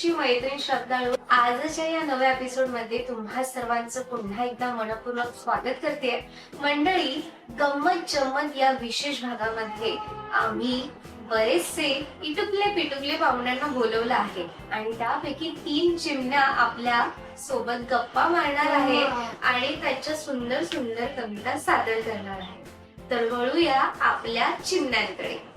तुमची मैत्रीण श्रद्धाळू आजच्या या नव्या एपिसोडमध्ये तुम्हा सर्वांचं पुन्हा एकदा मनपूर्वक स्वागत करते. मंडळी गंमत जम्मत या विशेष भागामध्ये आम्ही बरेचसे इटुकले पिटुकले पाहुण्यांना बोलवलं आहे. आणि त्यापैकी तीन चिमण्या आपल्यासोबत गप्पा मारणार आहे आणि त्यांच्या सुंदर सुंदर कविता सादर करणार आहे. तर वळूया आपल्या चिमण्यांकडे.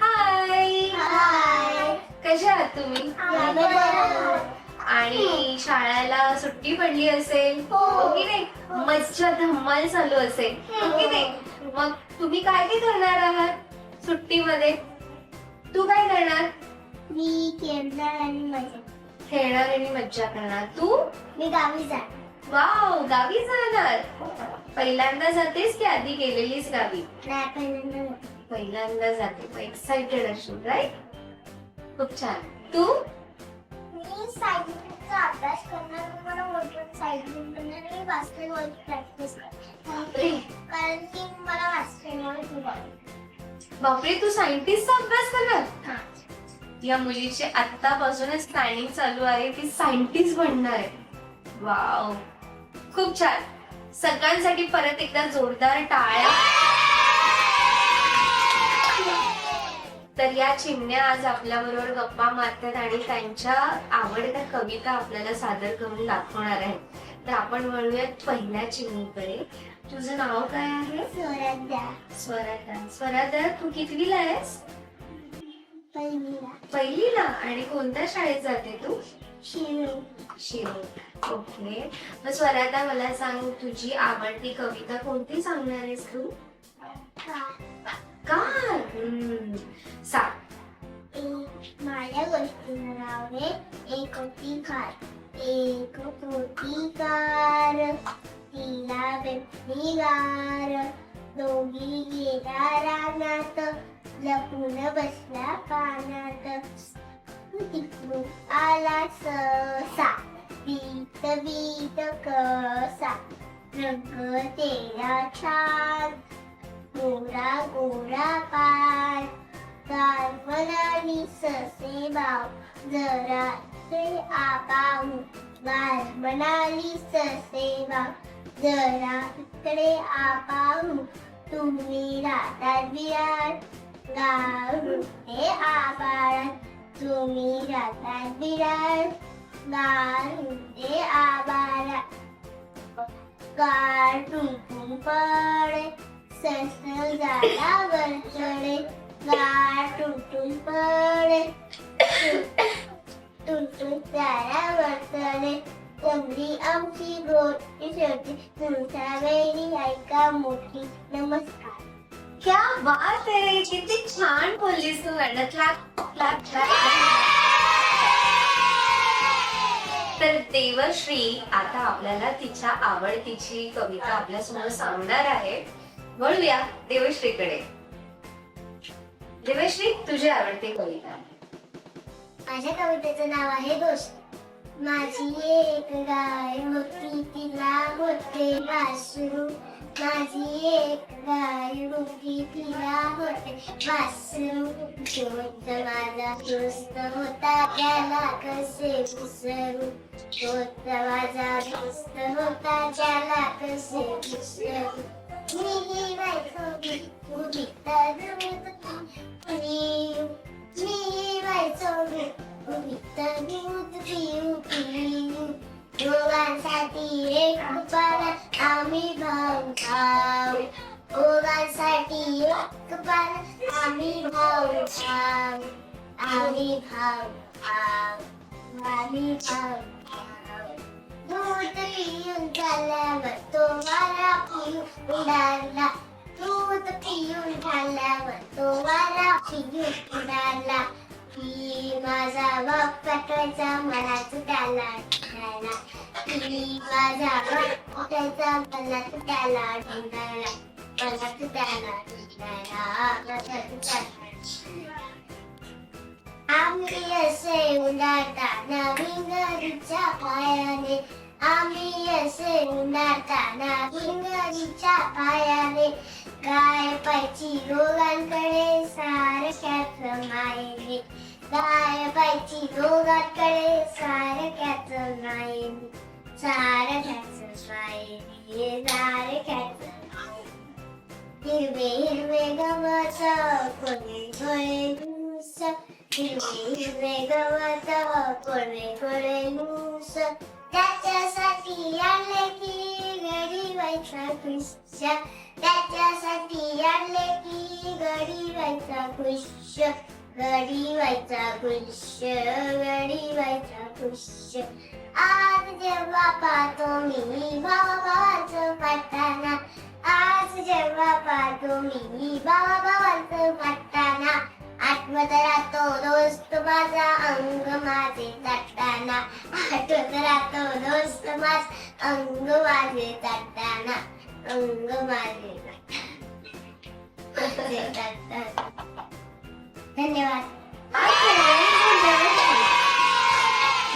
हाय कशा आहात तुम्ही? आणि शाळेला सुट्टी पडली असेल? हो. हो की नाही? मज्जा धम्माल चालू असेल. हो की नाही? मग तुम्ही काय काय करणार आहात सुट्टीमध्ये? तू काय करणार? मी खेळणार आणि मजा खेळणार आणि मज्जा करणार. तू? मी गावी जाणार. वाव गावी जाणार. पहिल्यांदा जातेस की आधी गेलेलीस गावी? नाही पहिल्यांदा. पहिल्यांदा जाते. एक्साइटेड असशील राईट खूप छान. तू? मी सायकलिंगचा अभ्यास करणार मला सायकलिंग करणार आणि बास्केटबॉल प्रॅक्टिस करणार बापरे. कारण की मला बास्केटबॉल खूप आवडतं. बापरे तू सायंटिस्टचा अभ्यास करणार? हा. या मुलीची आतापासूनच प्लॅनिंग चालू आहे ती सायंटिस्ट बनणार आहे. वाव खूप छान. सगळ्यांसाठी परत एकदा जोरदार टाळ्या. तर या चिमण्या आज आपल्या बरोबर गप्पा मारतात आणि त्यांच्या आवडत्या कविता आपल्याला सादर करून दाखवणार आहेत. तर आपण वळूयात पहिल्या चिमणीकडे. तुझं नाव काय आहे? स्वराधा स्वराधा तू कितवीला आहेस? पहिलीला. पहिलीला. आणि कोणत्या शाळेत जाते तू? शिरू शिरो ओके. मग स्वराधा मला सांग तुझी आवडती कविता कोणती सांगणार आहेस तू? का हम्म, सांग एक माझ्या गोष्टीचं नाव आहे एक होती कार एक होती कार तिला भेटली गार दोघी गेला रानात लपून बसला पानात तिकडून आला ससा बीत बीत कसा रंग तेरा छान गोरा गोरा पाय. गार ससे बाव. जरा ते आपाऊ गार म्हणाली ससे बाव. जरा इकडे आपाऊ तुम्ही राहतात बिराड गार ते आबाळात तुम्ही राहतात बिराड गार ते आबाळात गार टुंटुन पडे. सरसर झाला वरचढे गार तुटून पडे. तुटून त्याला वरचढे कोंबडी आमची गोटी शेवटी. तुमच्या वेळी ऐका मोठी नमस्कार. क्या बात आहे किती छान बोललीस तू मॅडम क्लॅप क्लॅप क्लॅप. तर देवश्री आता आपल्याला तिच्या आवडतीची कविता आपल्यासमोर सांगणार आहे. वळूया देवश्रीकडे. देवश्री तुझी आवडती कविता. माझ्या कवितेचं नाव आहे दोष माझी एक गाय होती तिला होते वासरू. माझी एक गाय मुलगी तिला होते वासरू दोस्त माझा दोस्त होता त्याला कसे विसरू होत माझा दोस्त होता त्याला कसे विसरू मी व्हायचो उभी तर मी मी व्हायचो उभी तर दूध पिऊ पिऊ दोघांसाठी एक पाला आम्ही भाऊ भाऊ दोघांसाठी एक पाला आम्ही भाऊ भाऊ आम्ही भाऊ भाऊ आम्ही भाऊ दूध पिऊन झाल्यावर तो मला पिऊ उडाला. दूध पिऊन झाल्यावर तो मला पिऊन उडाला. की माझा बाप पाठवायचा मलाच त्याला ढुंढायला की माझा बाप पाठवायचा मलाच त्याला ढुंढायला मलाच त्याला ढुंढायला मलाच त्याला आम्ही असे उन्हाळता नवीन घरीच्या पायाने. आम्ही असे उन्हाळता नवीन घरीच्या पायाने. गाय पायची रोगांकडे सारख्या मायने गाय पायची रोगांकडे सारख्याच नाही सारख्याच नाही सारख्याच हिरवे हिरवे गवत कोणी कोणी लूस हिरवे गवत कोळे त्याच्यासाठी आले की त्याच्यासाठी आले की आज जेव्हा पाहतो मी भावाचं पटाना आज जेव्हा पाहतो मी भावाचं पटाना आठवत राहतो दोस्त माझा अंग माझे ताटताना आठवत राहतो दोस्त माझ अंग माझे ताटताना अंग माझे धन्यवाद.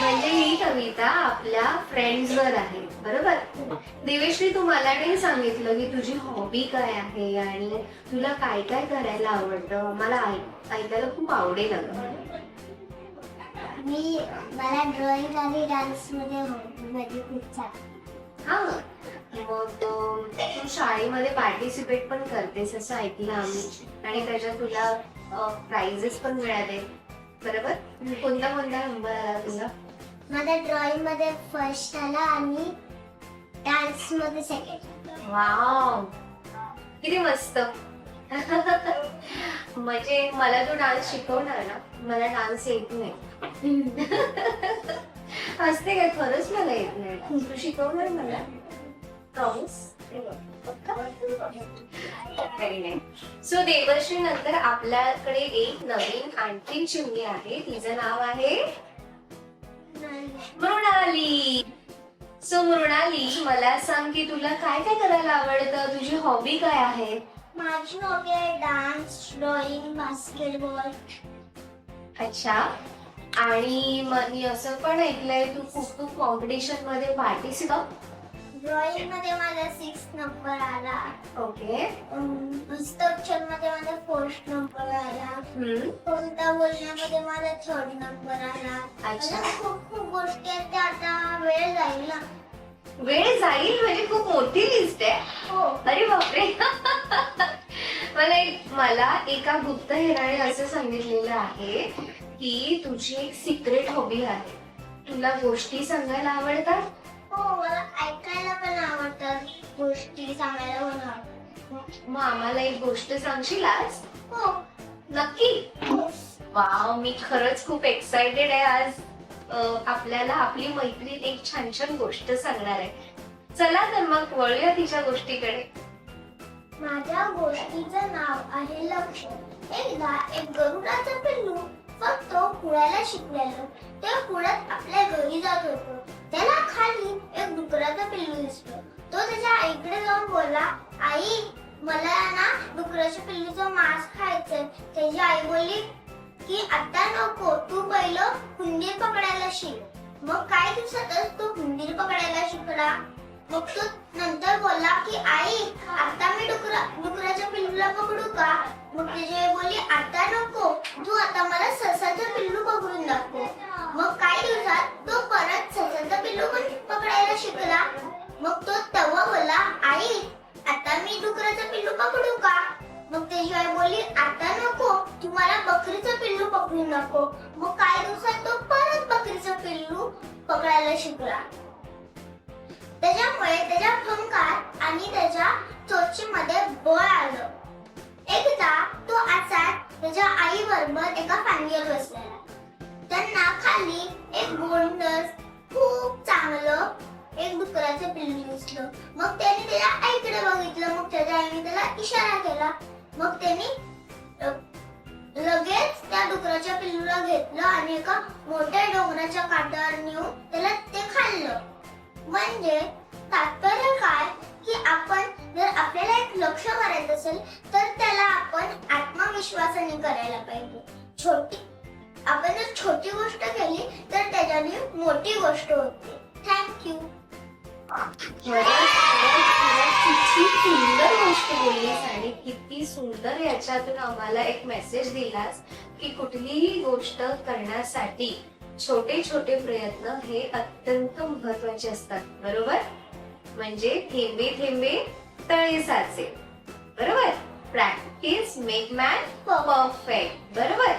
म्हणजे ही कविता आपल्या फ्रेंड्स वर आहे. बरोबर. देवेश्री तू मला नाही सांगितलं की तुझी हॉबी काय आहे आणि तुला काय काय करायला आवडतं? मला ऐक- ऐकायला खूप आवडेल अगं. मी मला ड्रॉइंग आणि डान्समध्ये मध्ये खूप छान. हा. मग तू शाळेमध्ये पार्टिसिपेट पण करतेस असं ऐकलं आम्ही. आणि त्याच्यात तुला प्राइजेस पण मिळाले. बरोबर? कोणता कोणता नंबर आला तुला माझ्या ड्रॉइंगमध्ये फर्स्ट आला आणि डान्समध्ये सेकंड वाव किती मस्त. म्हणजे मला तू डान्स शिकवणार ना मला डान्स येत नाही. असते काय? खरंच मला येत नाही तू शिकवणार मला? प्रॉमिस सो देवर्षी नंतर आपल्याकडे एक नवीन आणखीन चिमणी आहे. तिचं नाव आहे मृणाली. सो मृणाली मला सांग की तुला काय काय करायला आवडतं? तुझी हॉबी काय आहे? माझी हॉबी आहे डान्स ड्रॉइंग बास्केटबॉल. अच्छा. आणि म- मी असं पण ऐकलंय तू खूप खूप कॉम्पिटिशनमध्ये पार्टिसिपेट ड्रॉइंगमध्ये माझा सिक्स नंबर आला. ओके पुस्तकचनमध्ये माझा फोर्थ नंबर आला. कोणता बोलण्यामध्ये माझा थर्ड नंबर आला. अच्छा. खूप खूप गोष्टी आहेत त्या आता जाईल ना वेळ जाईल म्हणजे खूप मोठी लिस्ट आहे. हो. अरे बापरे. मला एक मला एका गुप्त हेराने असं सांगितलेलं आहे की तुझी एक सिक्रेट हॉबी आहे. तुला गोष्टी सांगायला आवडतात? हो मला ऐकायला पण आवडतात. गोष्टी सांगायला पण आवडतात. मग आम्हाला एक गोष्ट सांगशील आज? हो. नक्की? हो. वाव मी खरंच खूप एक्साइटेड आहे आज. आपल्याला आपली मैत्रीण एक छान छान गोष्ट सांगणार आहे. चला तर मग वळूया तिच्या गोष्टीकडे. माझ्या गोष्टीचं नाव आहे लक्ष. एकदा एक गरुडाचं पिल्लू फक्त पुण्याला शिकलेलं. ते पुण्यात आपल्या घरी जात होतं. त्याला खाली एक डुकराचा पिल्लू दिसलं तो त्याच्या आईकडे जाऊन बोलला आई मला ना डुकराच्या पिल्लूचं मांस खायचंय. त्याची आई बोलली की आता नको तू पहिलं हुंदीर पकडायला शिक. मग काही दिवसातच तो हुंदीर पकडायला शिकला? मग तो नंतर बोलला की आई आता मी डुकरा डुकराच्या पिल्लूला पकडू का? मग त्याची आई बोलली आता नको तू आता मला ससाचं पिल्लू पकडून दाखव. मग काही दिवसात तो परत ससाचं पिल्लू पण पकडायला शिकला? मग तो तवा बोला आई आता मी डुकराचं पिल्लू पकडू का? मग ते बोलली आता नको. तुम्हाला मला बकरीचं पिल्लू पकडू नको. मग काही दिवसात तो परत बकरीचं पिल्लू पकडायला शिकला. त्याच्यामुळे त्याच्या फंकार आणि त्याच्या चोचीमध्ये बळ आलं. एकदा तो आचार त्याच्या आई बरोबर एका फांदीवर बसलेला. त्यांना खाली एक गोंडस खूप चांगलं एक डुकराचं पिल्लू दिसलं. मग त्याने त्याच्या आईकडे बघितलं. मग त्याच्या आईने त्याला इशारा केला मग त्यांनी लगेच त्या डुकराच्या पिल्लूला घेतलं आणि एका मोठ्या डोंगराच्या काठावर नेऊन त्याला ते खाल्लं. म्हणजे तात्पर्य काय? की आपण जर आपल्याला एक लक्ष करायचं असेल तर त्याला आपण आत्मविश्वासाने करायला पाहिजे. छोटी आपण जर छोटी गोष्ट केली तर त्याच्याने मोठी गोष्ट होते. थँक्यू खरंच, किती सुंदर गोष्ट बोललीस आणि किती सुंदर याच्यातून आम्हाला एक मेसेज दिलास की कुठलीही गोष्ट करण्यासाठी छोटे छोटे प्रयत्न हे अत्यंत महत्त्वाचे असतात बरोबर? म्हणजे थेंबे थेंबे तळे साचे बरोबर? प्रॅक्टिस मेक मॅन परफेक्ट बरोबर?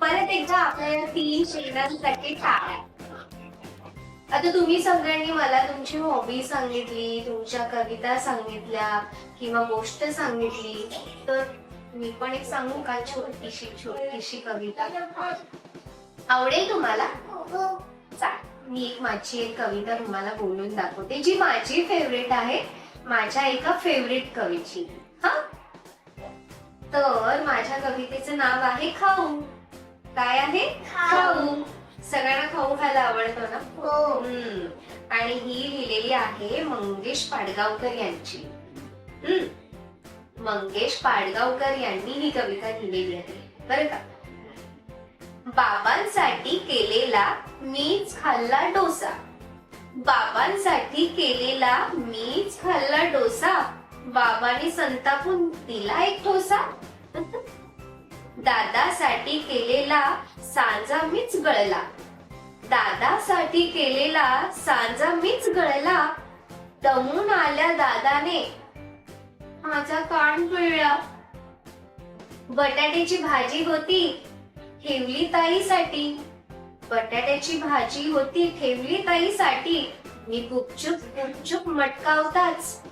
परत एकदा आपल्या तीन शब्दांसाठी टाळा. आता तुम्ही सगळ्यांनी मला तुमची हॉबी सांगितली तुमच्या कविता सांगितल्या किंवा गोष्ट सांगितली तर मी पण एक सांगू का छोटीशी छोटीशी कविता? आवडेल तुम्हाला? मी एक माझी एक कविता तुम्हाला बोलून दाखवते जी माझी फेवरेट आहे माझ्या एका फेवरेट कवीची. हा? तर माझ्या कवितेचं नाव आहे खाऊ. काय आहे? खाऊ. सगळ्यांना खाऊ खायला आवडतो ना? हम्म. आणि ही लिहिलेली आहे मंगेश पाडगावकर यांची. हम्म. मंगेश पाडगावकर यांनी ही कविता लिहिलेली आहे. बरं का? बाबांसाठी केलेला मीच खाल्ला डोसा. बाबांसाठी केलेला मीच खाल्ला डोसा. बाबांनी संतापून दिला एक ठोसा. दादासाठी केलेला सांजा मीच गळला. दादासाठी केलेला सांजा मीच गळला. दमून आल्या दादाने. माझा कान पिळला. बटाट्याची भाजी होती ठेवली ताईसाठी. बटाट्याची भाजी होती ठेवली ताईसाठी. मी गुपचूप गुपचूप मटकावताच.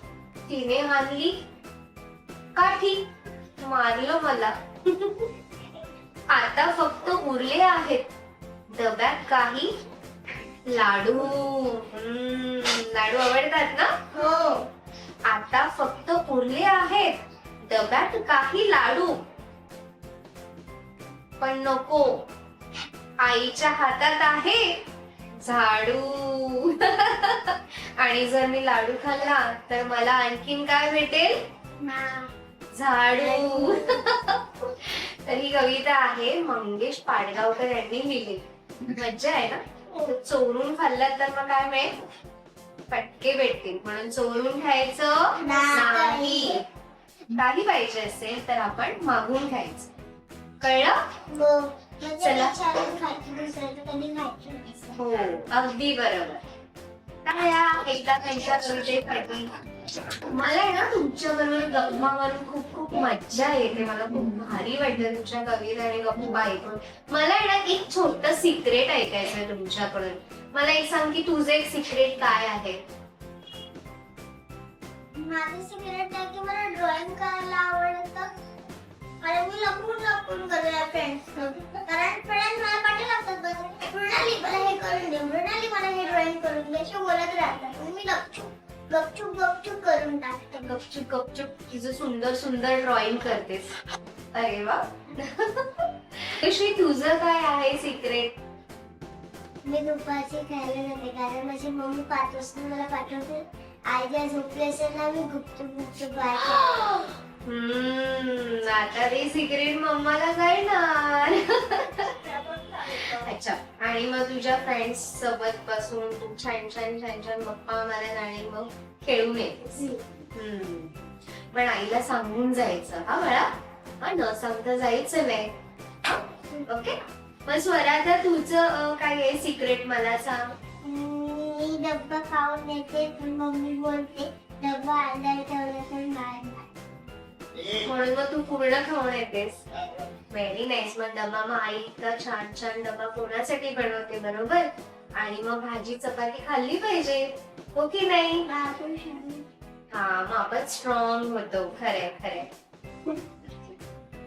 तिने मानली काठी. मारलं मला. आता फक्त उरले आहेत. डब्यात काही लाडू. हम्म, लाडू आवडतात ना? हो. आता फक्त उरले आहेत. डब्यात काही लाडू. पण नको. आईच्या हातात आहे झाडू. आणि जर मी लाडू खाल्ला तर मला आणखीन काय भेटेल? झाडू. तर ही कविता आहे मंगेश पाडगावकर यांनी लिहिली. मज्जा आहे ना? चोरून खाल्लं तर मग काय मिळेल? फटके भेटतील. म्हणून चोरून खायचं नाही. काही पाहिजे असेल तर आपण मागून खायचं. कळलं? चला. हो. अगदी बरोबर. टाळ्या एकदा त्यांच्या कवितेसाठी मला आहे ना तुमच्या बरोबर गप्पा मारून खूप खूप मज्जा येते. मला खूप भारी वाटतं तुमच्या कविता आणि गप्पा ऐकून. मला आहे ना एक छोट सिक्रेट ऐकायचंय तुमच्याकडून. मला एक सांग की तुझं एक सिक्रेट काय आहे? माझं सिक्रेट आहे की मला ड्रॉइंग करायला आवडतं. आणि मी लपून लपून करूया फ्रेंड्स कारण फ्रेंड्स मला पाठी लागतात मृणाली मला हे करून दे. मृणाली मला हे ड्रॉइंग करून दे. असे बोलत राहतात. मी लपतो गपचूप गपचूप करून टाकते. गपचूप गपचूप. तुझं सुंदर सुंदर ड्रॉइंग करतेस. अरे वा. श्री तुझं काय आहे सिक्रेट मी दुपारची खायला जाते. कारण माझी मम्मी पाच वाजता मला पाठवते आई जर झोपली असेल ना मी गुपचूप गुपचूप बाहेर. हम्म, आता ते सिक्रेट मम्माला कळणार अच्छा आणि मग तुझ्या फ्रेंड्स सोबत बसून तू छान छान छान छान गप्पा मारत आणि मग खेळून येतेस. हम्म. पण आईला सांगून जायचं. हा बाळा हा न सांगता जायचं नाही? ओके? मग स्वरा आता तुझं अं, काय आहे सिक्रेट मला सांग. मी डब्बा खाऊन येते पण मम्मी बोलते डब्बा अंधार ठेवला तर नाही म्हणून मग तू पूर्ण खाऊन येतेस. व्हेरी नाईस मग डबा मग आई इतका छान छान डबा कोणासाठी बनवते बरोबर? आणि मग भाजी चपाती खाल्ली पाहिजे. हो की नाही? हा मग आपण स्ट्रॉंग होतो. खरे खरे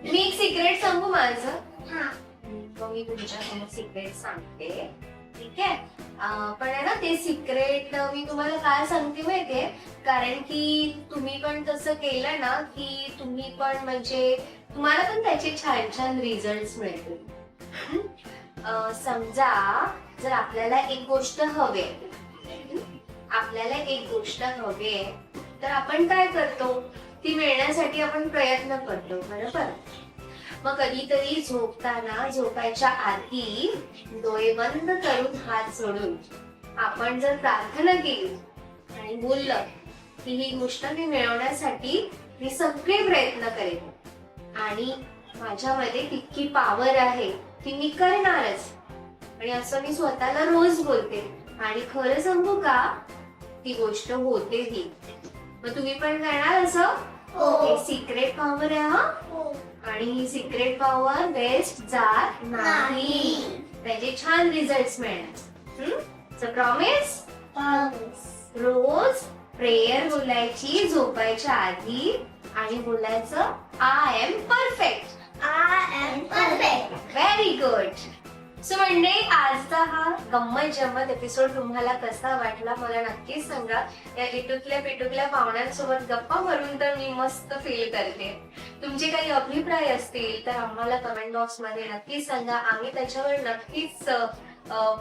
मी एक सिक्रेट सांगू माझं? हा. मग मी तुमच्यासमोर सिक्रेट सांगते. ठीक आहे? अं, पण आहे ना ते सिक्रेट मी तुम्हाला काय सांगते माहितीये? कारण की तुम्ही पण तसं केलं ना की तुम्ही पण म्हणजे तुम्हाला पण त्याचे छान छान रिझल्ट मिळतील. अं, समजा जर आपल्याला एक गोष्ट हवी आपल्याला एक गोष्ट हवी आहे तर आपण काय करतो? ती मिळण्यासाठी आपण प्रयत्न करतो बरोबर? मग कधीतरी झोपताना झोपायच्या आधी डोळे बंद करून हात जोडून आपण जर प्रार्थना केली आणि बोललं की ही गोष्ट मी मिळवण्यासाठी मी सगळे प्रयत्न करेन आणि माझ्यामध्ये तितकी पावर आहे ती मी करणारच. आणि असं मी स्वतःला रोज बोलते. आणि खरं सांगू का? ती गोष्ट होतेही. मग तुम्ही पण करणार असं? हो. सिक्रेट पॉवर आहे हा? हो. आणि ही सिक्रेट पॉवर वेस्ट जात नाही. त्याचे छान रिझल्ट मिळणार. प्रॉमिस. रोज प्रेयर बोलायची झोपायच्या आधी आणि बोलायचं I am perfect I am perfect. Very good so म्हणजे आजचा हा गंमत जम्मत एपिसोड तुम्हाला कसा वाटला मला नक्कीच सांगा. या इटुकल्या पिटुकल्या पाहुण्यांसोबत गप्पा मारून तर मी मस्त फील करते. तुमचे काही अभिप्राय असतील तर आम्हाला कमेंट बॉक्समध्ये नक्कीच सांगा. आम्ही त्याच्यावर नक्कीच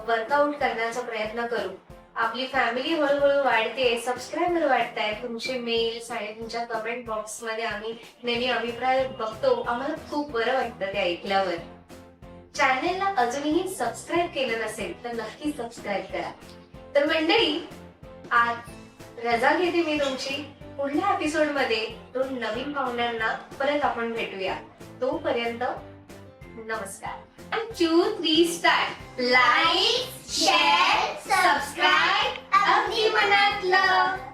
वर्कआउट करण्याचा प्रयत्न करू. आपली फॅमिली हळूहळू वाढते सबस्क्रायबर वाढताय तुमचे मेल्स आणि तुमच्या कमेंट बॉक्समध्ये आम्ही नेहमी अभिप्राय बघतो. आम्हाला खूप बरं वाटतं ते ऐकल्यावर. चॅनेलला अजूनही सबस्क्राईब केलं नसेल तर नक्की सबस्क्राईब करा. तर मंडळी आज रजा घेते मी तुमची. पुढल्या एपिसोडमध्ये दोन नवीन पाहुण्यांना परत आपण भेटूया. तोपर्यंत नमस्कार. Two three star like share subscribe अगदी मनातलं.